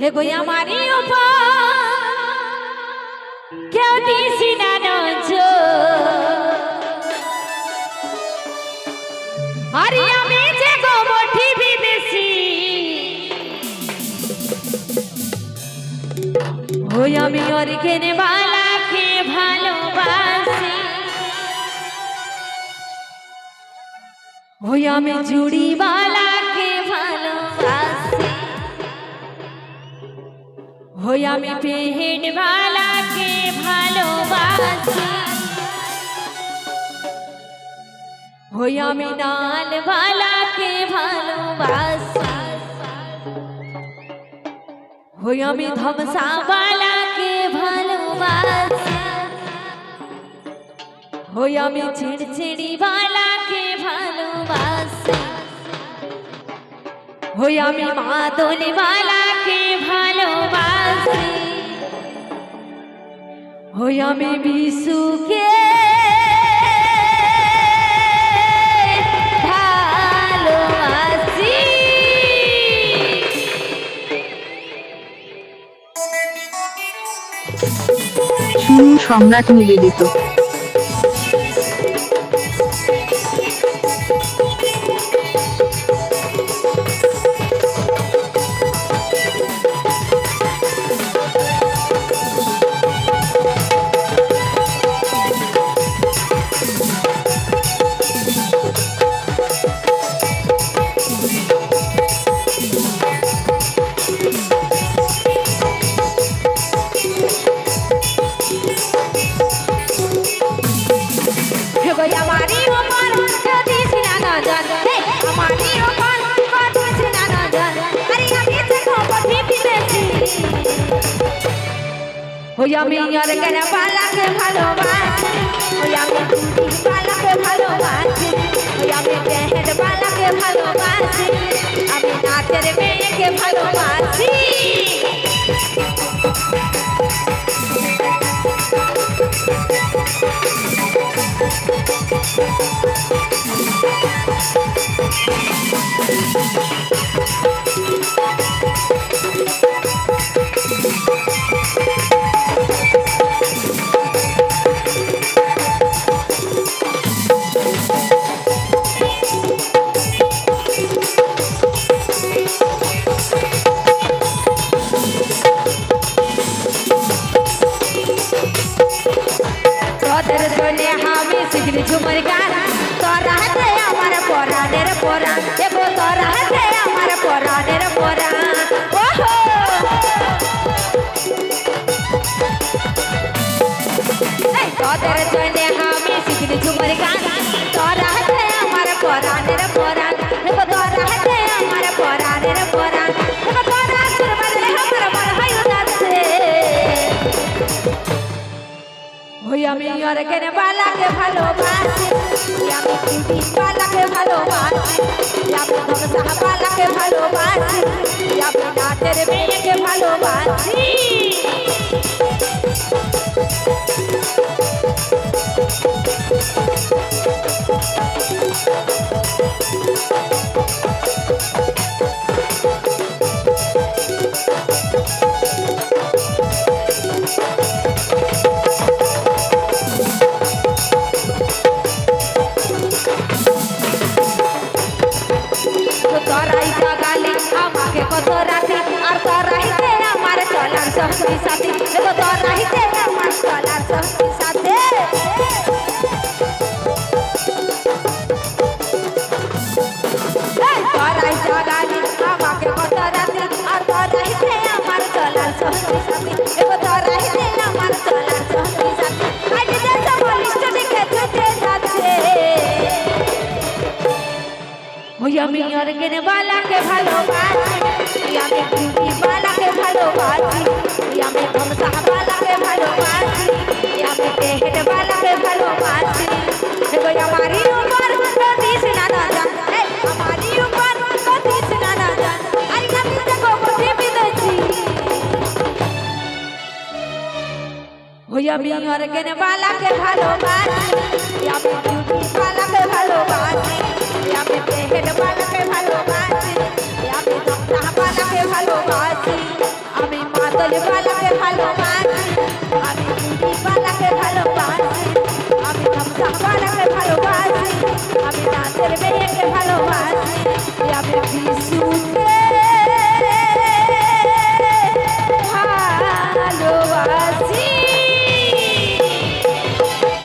হে গো আমারই কেউ দিছি না আরে আমি যে গো বঠি বিদেশি ওই আমি ওর কেনে বালাকে ভালোবাসি। ওই আমি জুড়ি বালাকে ভালোবাসি ওই আমি পেহেড বালাকে ভালোবাসি। ওই আমি নাল বালাকে ভালোবাসি। ওই আমি ধমসা বালাকে ভালোবাসি। ওই আমি চিড়চিড়ি বালাকে ভালোবাসি। ওই আমি মাদলি বালাকে ভালোবাসি ওই আমি বিশুকে সম্রাট নিবেদিত। ওই আমি আর কেন পালাকে ভালোবাসি? ওই আমি পালাকে ভালোবাসি। ওই আমি পেহের পালাকে ভালোবাসি। আমি নাচের মেয়েকে ভালোবাসি। তোদের ঝুমর গান তোরা হাতে আমার পরাণের পরাণ এগো তোরা হাতে আমার পরাণের তোদের জন্য আমি শিখিনি ঝুমর গান কেন বালাকে ভালোবাসে। আমি দিদি বালাকে ভালোবাসে। আমি ধমসা বালাকে ভালোবাসে। আমি নাচের মেয়েকে ভালোবাসি। সঙ্গী সাথী দেখো তোরাইতে আমার চলার সঙ্গী সাথে এই তোরাই জাগালি আমাকে কত রাতি আর তোরাইতে আমার চলার সঙ্গী সাথী দেখো তোরাইতে আমার চলার সঙ্গী সাথী আজ দেশ বলিষ্ঠ দিকে ছুটে যাচ্ছে বালাকে ভালোবাসি আমি বালাকে ভালোবাসি। আমি আর কেনে বালাকে ভালোবাসি ওই আমি বিউটি বালাকে ভালোবাসি ওই আমি টেহেড বালাকে ভালোবাসি ওই আমি ধমসা বালাকে ভালোবাসি মাদল বালাকে ভালোবাসি আমি বিউটি বালাকে ভালোবাসি আমি ধমসা বালাকে ভালোবাসি আমি নাচের মেয়েকে ভালোবাসি আমি বিশুকে